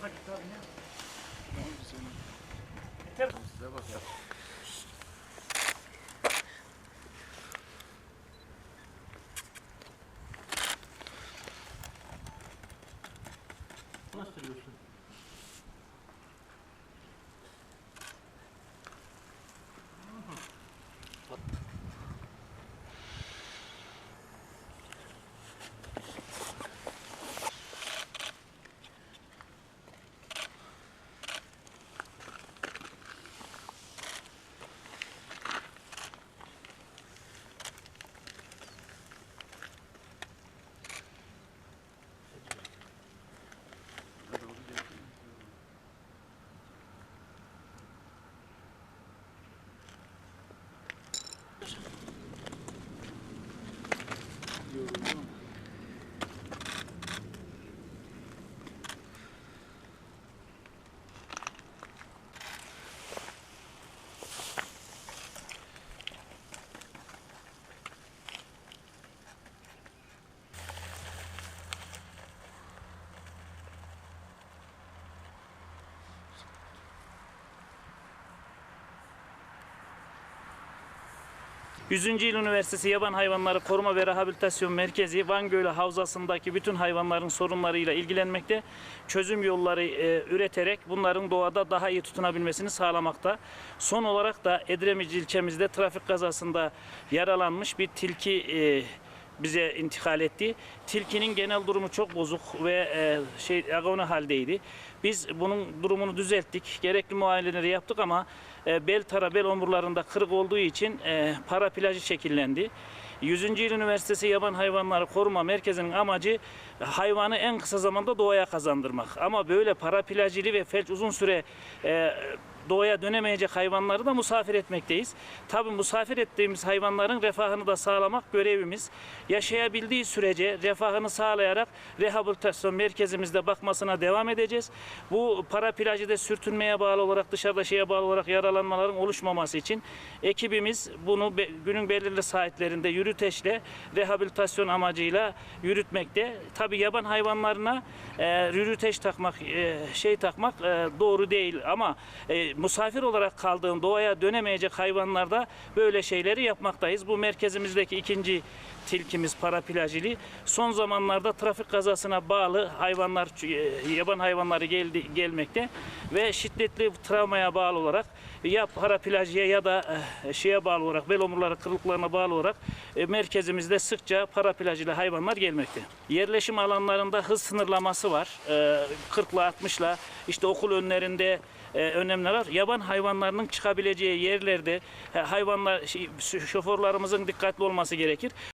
tarafa git abi ya. Tamam biz onu Yeter. size bak ya. Nasıl sürüyorsun? Thank you. 100. Yıl Üniversitesi Yaban Hayvanları Koruma ve Rehabilitasyon Merkezi Van Gölü Havzası'ndaki bütün hayvanların sorunlarıyla ilgilenmekte. Çözüm yolları e, üreterek bunların doğada daha iyi tutunabilmesini sağlamakta. Son olarak da Edremit ilçemizde trafik kazasında yaralanmış bir tilki e, bize intikal etti. Tilkinin genel durumu çok bozuk ve e, şey agone haldeydi. Biz bunun durumunu düzelttik. Gerekli muayeneleri yaptık ama e, bel tara bel omurlarında kırık olduğu için e, para plajı şekillendi. 100. Yıl Üniversitesi Yaban Hayvanları Koruma Merkezi'nin amacı hayvanı en kısa zamanda doğaya kazandırmak. Ama böyle paraplajili ve felç uzun süre e, doğaya dönemeyecek hayvanları da misafir etmekteyiz. Tabii misafir ettiğimiz hayvanların refahını da sağlamak görevimiz. Yaşayabildiği sürece refahını sağlayarak rehabilitasyon merkezimizde bakmasına devam edeceğiz. Bu paraplajide sürtünmeye bağlı olarak dışarıda şeye bağlı olarak yaralanmaların oluşmaması için ekibimiz bunu be- günün belirli saatlerinde yürüteçle rehabilitasyon amacıyla yürütmekte. Tabii yaban hayvanlarına e, yürüteç takmak, e, şey takmak e, doğru değil ama e, misafir olarak kaldığım doğaya dönemeyecek hayvanlarda böyle şeyleri yapmaktayız. Bu merkezimizdeki ikinci tilkimiz paraplajili. Son zamanlarda trafik kazasına bağlı hayvanlar, e, yaban hayvanları geldi, gelmekte ve şiddetli travmaya bağlı olarak ya paraplajiye ya da e, şeye bağlı olarak bel omurları kırıklarına bağlı olarak e, merkezimizde sıkça paraplajili hayvanlar gelmekte. Yerleşim alanlarında hız sınırlaması var. E, 40 ile 60 ile işte okul önlerinde e, önlemler var. Yaban hayvanlarının çıkabileceği yerlerde hayvanlar şey, şoförlerimizin dikkatli olması gerekir.